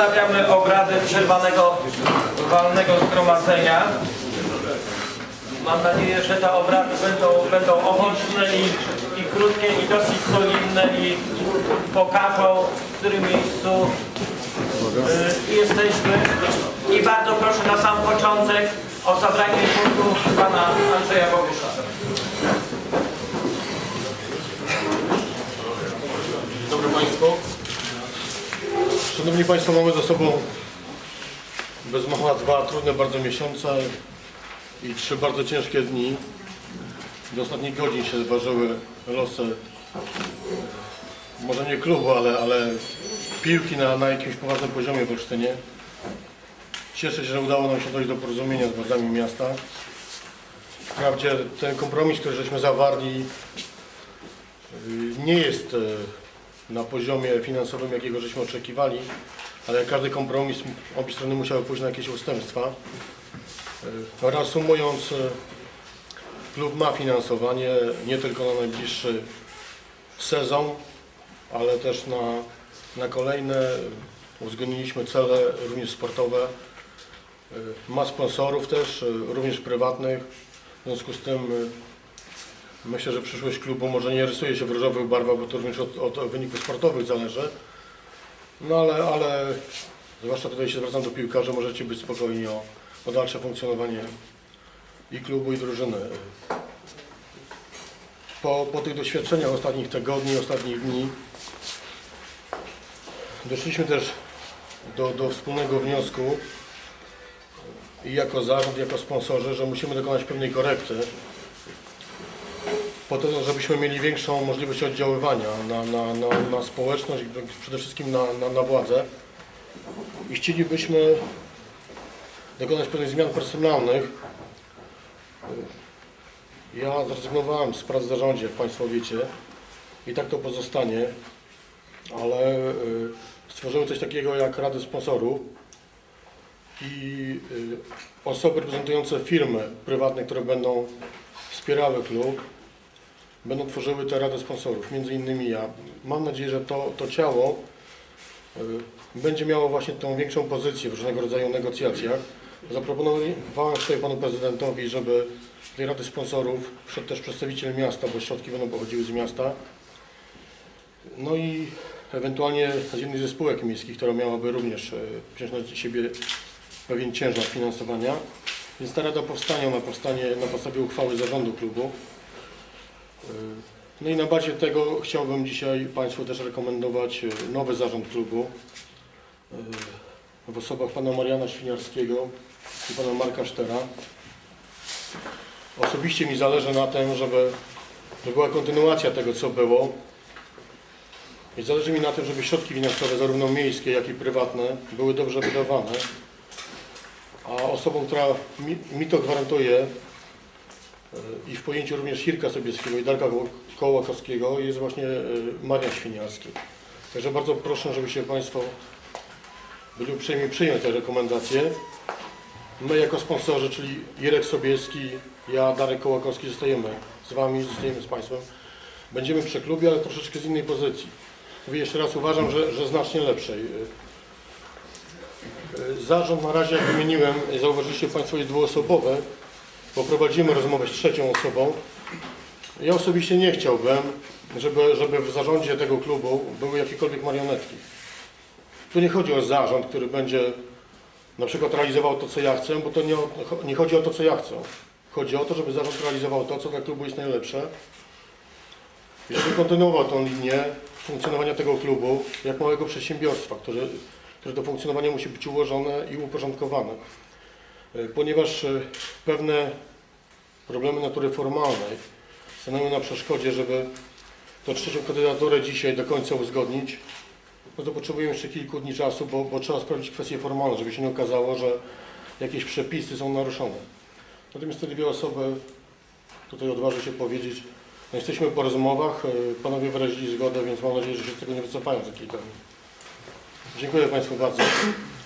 Wznawiamy obrady przerwanego walnego zgromadzenia. Mam nadzieję, że te obrady będą, będą owocne i, i krótkie i dosyć solidne i pokażą, w którym miejscu y, jesteśmy. I bardzo proszę na sam początek o zabranie głosu pana Andrzeja Bogusza. Dobry Państwu. Szanowni Państwo, mamy za sobą bez macha dwa trudne bardzo miesiące i trzy bardzo ciężkie dni. Do ostatnich godzin się ważyły losy, może nie klubu, ale, ale piłki na, na jakimś poważnym poziomie w Olsztynie. Cieszę się, że udało nam się dojść do porozumienia z władzami miasta. Wprawdzie ten kompromis, który żeśmy zawarli, y, nie jest y, na poziomie finansowym, jakiego żeśmy oczekiwali, ale jak każdy kompromis, obie strony musiały pójść na jakieś ustępstwa. Y, Reasumując, y, klub ma finansowanie nie tylko na najbliższy sezon, ale też na, na kolejne. Uzgodniliśmy cele również sportowe. Y, Ma sponsorów też, również prywatnych. W związku z tym Myślę, że przyszłość klubu może nie rysuje się w różowych barwach, bo to również od, od wyników sportowych zależy. No ale, ale zwłaszcza tutaj się zwracam do piłkarzy, możecie być spokojni o, o dalsze funkcjonowanie i klubu, i drużyny. Po, po tych doświadczeniach ostatnich tygodni, ostatnich dni doszliśmy też do, do wspólnego wniosku i jako zarząd, jako sponsorzy, że musimy dokonać pewnej korekty po to, żebyśmy mieli większą możliwość oddziaływania na, na, na, na społeczność i przede wszystkim na, na, na władzę. I chcielibyśmy dokonać pewnych zmian personalnych. Ja zrezygnowałem z prac w zarządzie, jak Państwo wiecie, i tak to pozostanie, ale y, stworzymy coś takiego jak Rady Sponsorów i y, osoby reprezentujące firmy prywatne, które będą wspierały klub, będą tworzyły te rady sponsorów, między innymi ja. Mam nadzieję, że to, to ciało y, będzie miało właśnie tą większą pozycję w różnego rodzaju negocjacjach. Zaproponowałem tutaj panu prezydentowi, żeby tej rady sponsorów wszedł też przedstawiciel miasta, bo środki będą pochodziły z miasta. No i ewentualnie z jednej ze spółek miejskich, która miałaby również y, wziąć na siebie pewien ciężar finansowania. Więc ta rada powstanie, ona powstanie na podstawie uchwały zarządu klubu. No i na bazie tego chciałbym dzisiaj Państwu też rekomendować e, nowy zarząd klubu e, w osobach pana Mariana Świniarskiego i pana Marka Sztera. Osobiście mi zależy na tym, żeby, żeby była kontynuacja tego, co było. I zależy mi na tym, żeby środki finansowe, zarówno miejskie, jak i prywatne, były dobrze wydawane. A osobą, która mi, mi to gwarantuje, i w pojęciu również Hirka Sobieskiego i Darka Kołakowskiego jest właśnie e, Marian Świniarski. Także bardzo proszę, żebyście Państwo byli uprzejmi przyjąć te rekomendacje. My jako sponsorzy, czyli Irek Sobieski, ja, Darek Kołakowski zostajemy z Wami, zostajemy z Państwem. Będziemy przy klubie, ale troszeczkę z innej pozycji. Mówię jeszcze raz, uważam, że, że znacznie lepszej. E, Zarząd na razie, jak wymieniłem, zauważyliście Państwo, jest dwuosobowy bo prowadzimy rozmowę z trzecią osobą. Ja osobiście nie chciałbym, żeby, żeby w zarządzie tego klubu były jakiekolwiek marionetki. Tu nie chodzi o zarząd, który będzie na przykład realizował to, co ja chcę, bo to nie, nie chodzi o to, co ja chcę. Chodzi o to, żeby zarząd realizował to, co dla klubu jest najlepsze i żeby kontynuował tą linię funkcjonowania tego klubu jak małego przedsiębiorstwa, które, które do funkcjonowania musi być ułożone i uporządkowane. E, Ponieważ e, pewne problemy natury formalnej stanęły na przeszkodzie, żeby tę trzecią kandydaturę dzisiaj do końca uzgodnić, no to potrzebujemy jeszcze kilku dni czasu, bo, bo trzeba sprawdzić kwestie formalne, żeby się nie okazało, że jakieś przepisy są naruszone. Natomiast te dwie osoby, tutaj odważę się powiedzieć, no jesteśmy po rozmowach, e, panowie wyrazili zgodę, więc mam nadzieję, że się z tego nie wycofają za kilka dni. Dziękuję Państwu bardzo.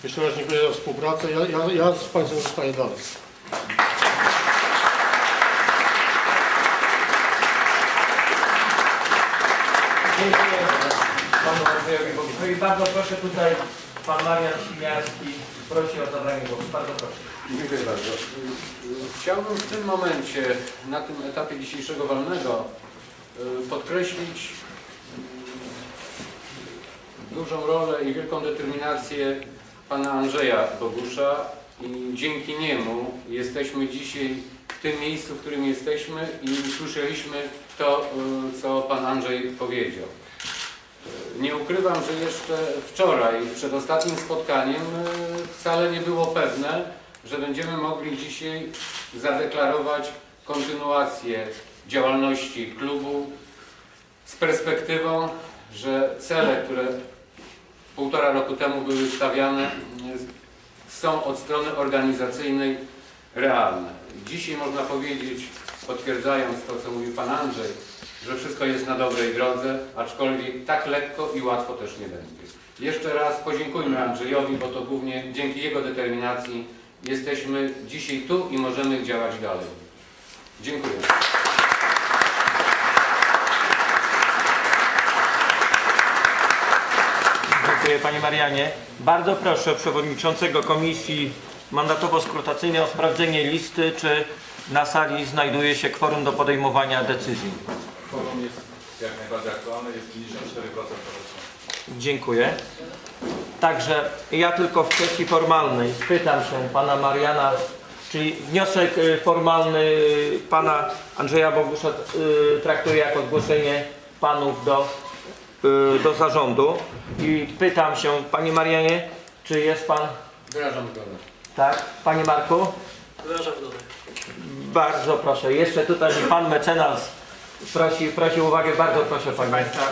Jeszcze raz dziękuję za współpracę. Ja, ja, ja z Państwem zostaję dalej. Dziękuję panu Andrzejowi. Bardzo proszę tutaj pan Marian Simiarski prosi o zabranie głosu. Bardzo proszę. Dziękuję bardzo. Chciałbym w tym momencie, na tym etapie dzisiejszego walnego, y, podkreślić y, dużą rolę i wielką determinację pana Andrzeja Bogusza i dzięki niemu jesteśmy dzisiaj w tym miejscu, w którym jesteśmy i słyszeliśmy to, y, co pan Andrzej powiedział. Y, Nie ukrywam, że jeszcze wczoraj, przed ostatnim spotkaniem, y, wcale nie było pewne, że będziemy mogli dzisiaj zadeklarować kontynuację działalności klubu z perspektywą, że cele, które półtora roku temu były stawiane, są od strony organizacyjnej realne. Dzisiaj można powiedzieć, potwierdzając to, co mówił Pan Andrzej, że wszystko jest na dobrej drodze, aczkolwiek tak lekko i łatwo też nie będzie. Jeszcze raz podziękujmy Andrzejowi, bo to głównie dzięki jego determinacji jesteśmy dzisiaj tu i możemy działać dalej. Dziękuję. Dziękuję panie Marianie. Bardzo proszę przewodniczącego komisji mandatowo-skrutacyjnej o sprawdzenie listy, czy na sali znajduje się kworum do podejmowania decyzji. Forum jest jak najbardziej aktualne, jest 54% obecności. Dziękuję. Także ja tylko w kwestii formalnej spytam się pana Mariana, czyli wniosek y, formalny y, pana Andrzeja Bogusza y, traktuję jako zgłoszenie panów do, do zarządu i pytam się panie Marianie, czy jest pan Wyrażam zgodę. tak? Panie Marku? Wyrażam zgodę. Bardzo proszę. Jeszcze tutaj pan mecenas prosi, prosi uwagę. Bardzo proszę Proszę panie. Państwa,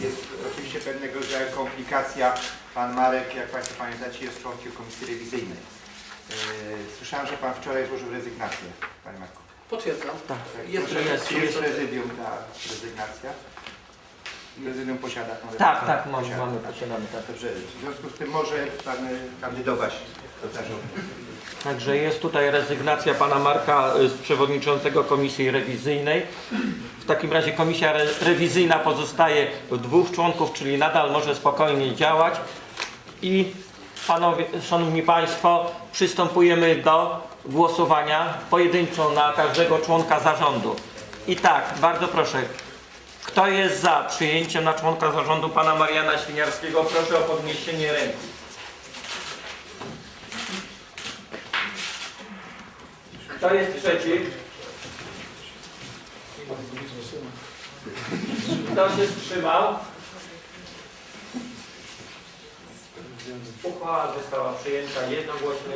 jest oczywiście pewnego rodzaju komplikacja. Pan Marek, jak Państwo pamiętacie, jest członkiem Komisji Rewizyjnej. Yy, Słyszałem, że Pan wczoraj złożył rezygnację, Panie Marku. Potwierdzam. Tak. Jest jest, czy jest jest. prezydium ta rezygnacja? Prezydium posiada tą Tak, tak, mamy, Posiada, mamy tak. posiadamy tak. Dobrze, w związku z tym może Pan y, kandydować do zarządu. Także jest tutaj rezygnacja pana Marka y, z przewodniczącego komisji rewizyjnej. W takim razie komisja re rewizyjna pozostaje w dwóch członków, czyli nadal może spokojnie działać. I panowie, szanowni państwo, przystępujemy do głosowania pojedynczo na każdego członka zarządu. I tak, bardzo proszę, kto jest za przyjęciem na członka zarządu pana Mariana Świniarskiego? Proszę o podniesienie ręki. Kto jest przeciw? Kto się wstrzymał? Uchwała została przyjęta jednogłośnie.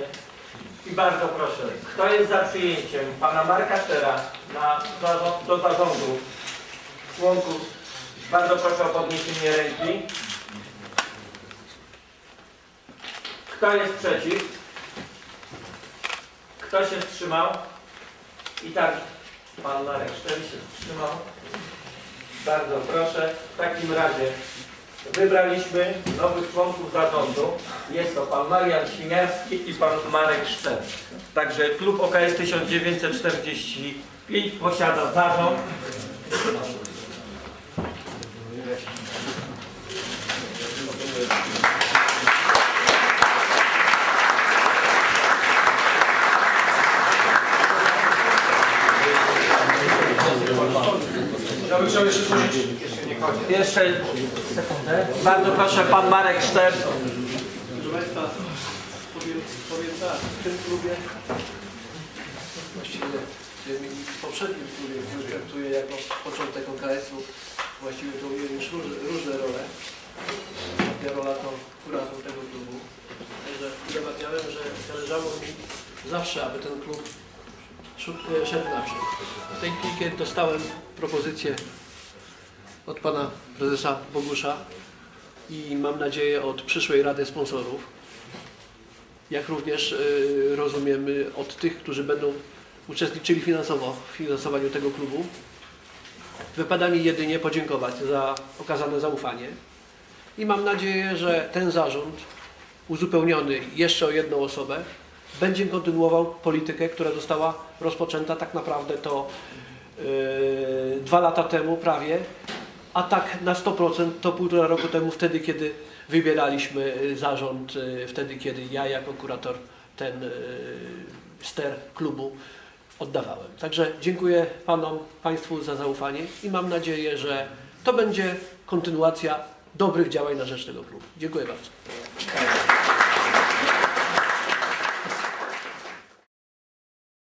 I bardzo proszę, kto jest za przyjęciem pana Marka Sztera na, zarząd- do zarządu członków? Bardzo proszę o podniesienie ręki. Kto jest przeciw? Kto się wstrzymał? I tak, pan Marek Szter się wstrzymał. Bardzo proszę. W takim razie wybraliśmy nowych członków zarządu. Jest to pan Marian Siniarski i pan Marek Szter. Także klub OKS 1945 posiada zarząd. Jeszcze złożyć. Sekundę. Bardzo proszę pan Marek Szter. Proszę Państwa, powiem, powiem tak, w tym klubie, właściwie w poprzednim klubie, który traktuję jako początek OKS-u, właściwie to już różne, różne role. Ostatnia rola to kurator tego klubu. Także udowodniałem, że zależało mi zawsze, aby ten klub szedł naprzód. W tej chwili dostałem propozycję od pana prezesa Bogusza i mam nadzieję od przyszłej Rady Sponsorów, jak również y, od tych, którzy będą uczestniczyli finansowo w finansowaniu tego klubu. Wypada mi jedynie podziękować za okazane zaufanie i mam nadzieję, że ten zarząd uzupełniony jeszcze o jedną osobę będzie kontynuował politykę, która została rozpoczęta tak naprawdę to yy, dwa lata temu prawie, a tak na 100% to półtora roku temu, wtedy kiedy wybieraliśmy y, zarząd, y, wtedy kiedy ja jako kurator ten y, ster klubu oddawałem. Także dziękuję Panom, Państwu za zaufanie i mam nadzieję, że to będzie kontynuacja dobrych działań na rzecz tego klubu. Dziękuję bardzo.